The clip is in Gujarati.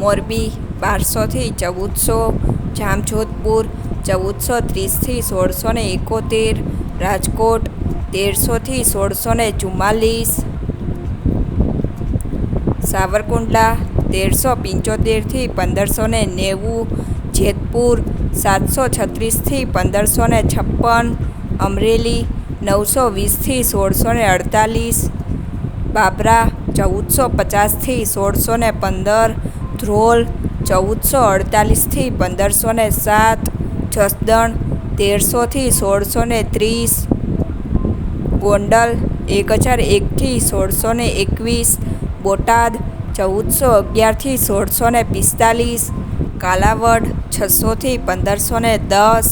મોરબી બારસોથી ચૌદસો, જામજોધપુર ચૌદસો ત્રીસથી સોળસો ને એકોતેર, રાજકોટ તેરસોથી સોળસો ને ચુમ્માલીસ, સાવરકુંડલા તેરસો પંચોતેરથી પંદરસો ને નેવું, જેતપુર સાતસો છત્રીસથી પંદરસો ને છપ્પન, અમરેલી નવસો વીસથી સોળસો ને અડતાલીસ, બાબરા ચૌદસો પચાસથી સોળસો ને પંદર ધ્રોલ ચૌદસો અડતાલીસથી પંદરસો ને સાત, જસદણ તેરસોથી સોળસો ને ત્રીસ, ગોંડલ એક હજાર એકથી સોળસો ને એકવીસ, બોટાદ ચૌદસો અગિયારથી સોળસો ને પિસ્તાલીસ, કાલાવડ છસોથી પંદરસો ને દસ